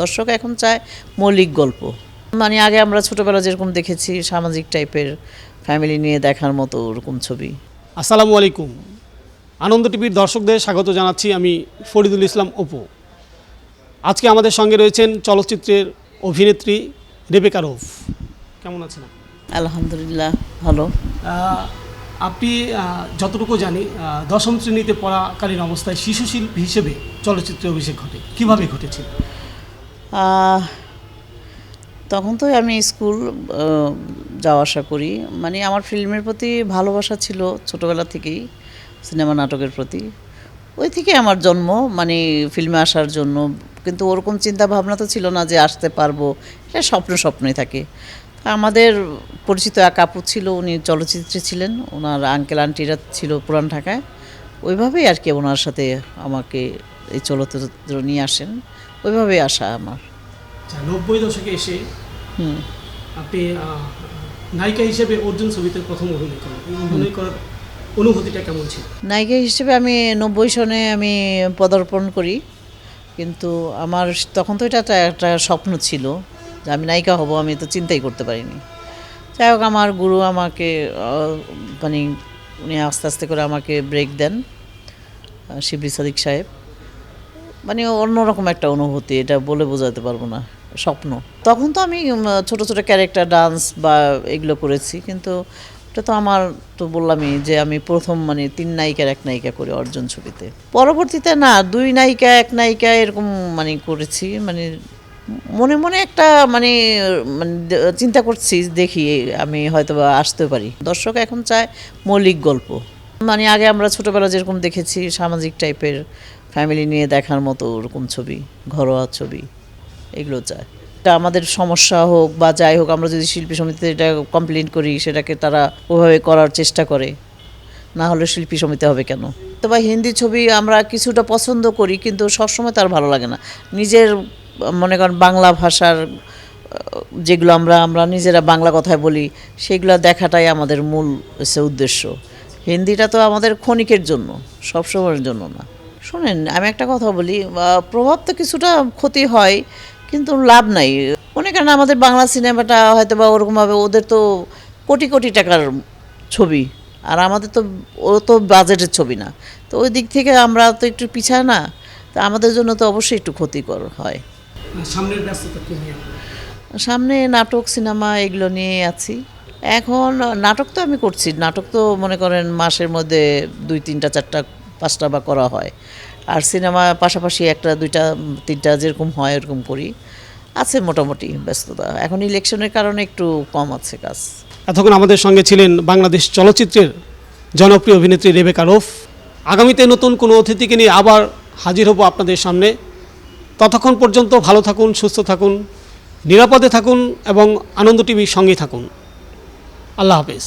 দর্শক এখন চায় মৌলিক গল্প। মানে আগে আমরা ছোটবেলা যেরকম দেখেছি সামাজিক টাইপের ফ্যামিলি নিয়ে দেখার মতো ওরকম ছবি। আসসালামু আলাইকুম। আনন্দ টিভির দর্শকদের স্বাগত জানাচ্ছি আমি ফরিদুল ইসলাম অপু। আজকে আমাদের সঙ্গে রয়েছেন চলচ্চিত্রের অভিনেত্রী রেবেকা রৌফ। কেমন আছেন আলহামদুলিল্লাহ ভালো। আপনি যতটুকু জানি দশম শ্রেণীতে পড়াকালীন অবস্থায় শিশু শিল্পী হিসেবে চলচ্চিত্রে অভিষেক ঘটে। কীভাবে ঘটেছিল? আহ, তখন তো আমি স্কুল যাওয়া আসা করি। মানে আমার ফিল্মের প্রতি ভালোবাসা ছিল ছোটোবেলা থেকেই, সিনেমা নাটকের প্রতি। ওই থেকে আমার জন্ম মানে ফিল্মে আসার জন্য। কিন্তু ওরকম চিন্তা ভাবনা তো ছিল না যে আসতে পারব, এটা স্বপ্ন স্বপ্নই থাকে। আমাদের পরিচিত এক আপু ছিল, উনি চলচ্চিত্রে ছিলেন। ওনার আঙ্কেল আন্টিরা ছিল পুরান ঢাকায়। ওইভাবেই আর কি ওনার সাথে আমাকে এই চলচ্চিত্র নিয়ে আসেন ওইভাবেই আসা আমার। আচ্ছা, নব্বই দশকে এসে হুম। আপনি নায়িকা হিসেবে অর্জুন ছবিতে প্রথম অভিনয় করেন অভিনয় করার অনুভূতিটা কেমন ছিল? নায়িকা হিসেবে আমি নব্বই সনে আমি পদার্পণ করি কিন্তু আমার তখন তো এটা একটা একটা স্বপ্ন ছিল যে আমি নায়িকা হব আমি তো চিন্তাই করতে পারিনি। যাই হোক আমার গুরু আমাকে মানে উনি আস্তে আস্তে করে আমাকে ব্রেক দেন শিবলি সাদিক সাহেব। মানে অন্যরকম একটা অনুভূতি, এটা বলে বোঝাতে পারব না, স্বপ্ন। তখন তো আমি ছোট ছোট ক্যারেক্টার ডান্স বা এগুলো করেছি, কিন্তু এটা তো আমার তো বললামই যে আমি প্রথম মানে তিন নায়িকার, এক নায়িকা করি অর্জন ছবিতে। পরবর্তীতে না, দুই নায়িকা, এক নায়িকা এরকম মানে করেছি মানে মনে মনে একটা মানে মানে চিন্তা করছি, দেখি আমি হয়তো বা আসতে পারি। দর্শক এখন চায় মৌলিক গল্প। মানে আগে আমরা ছোটবেলা যেরকম দেখেছি, সামাজিক টাইপের ফ্যামিলি নিয়ে দেখার মতো ওরকম ছবি, ঘরোয়া ছবি, এগুলো চায়। এটা আমাদের সমস্যা হোক বা যাই হোক, আমরা যদি শিল্পী সমিতিতে এটা কমপ্লেন করি, সেটাকে তারা ওভাবে করার চেষ্টা করে, না হলে শিল্পী সমিতি হবে কেন? তো বা হিন্দি ছবি আমরা কিছুটা পছন্দ করি, কিন্তু সবসময় তার ভালো লাগে না। নিজের, মনে করেন, বাংলা ভাষার যেগুলো আমরা আমরা নিজেরা বাংলা কথায় বলি, সেগুলো দেখাটাই আমাদের মূল হচ্ছে উদ্দেশ্য। হিন্দিটা তো আমাদের ক্ষণিকের জন্য, সবসময়ের জন্য না। শোনেন আমি একটা কথা বলি প্রভাব তো কিছুটা ক্ষতি হয় কিন্তু লাভ নাই। মনে করেন আমাদের বাংলা সিনেমাটা হয়তো বা ওরকমভাবে ওদের তো কোটি কোটি টাকার ছবি আর আমাদের তো ও তো বাজেটের ছবি না। তো ওই দিক থেকে আমরা তো একটু পিছায় না তো আমাদের জন্য তো অবশ্যই একটু ক্ষতিকর হয়। সামনের ব্যস্ততা কি নিয়ে? সামনে নাটক সিনেমা এগুলো নিয়ে আছি। এখন নাটক তো আমি করছি নাটক তো মনে করেন মাসের মধ্যে দুই তিনটা চারটা পাঁচটা বা করা হয়। আর সিনেমা পাশাপাশি একটা, দুইটা, তিনটা যেরকম হয় এরকম করি। আছে মোটামুটি ব্যস্ততা। এখন ইলেকশনের কারণে একটু কম আছে কাজ। এতক্ষণ আমাদের সঙ্গে ছিলেন বাংলাদেশ চলচ্চিত্রের জনপ্রিয় অভিনেত্রী রেবেকা রৌফ। আগামীতে নতুন কোনো অতিথিকে নিয়ে আবার হাজির হব আপনাদের সামনে। ততক্ষণ পর্যন্ত ভালো থাকুন, সুস্থ থাকুন, নিরাপদে থাকুন এবং আনন্দ টিভির সঙ্গেই থাকুন। আল্লাহ হাফেজ।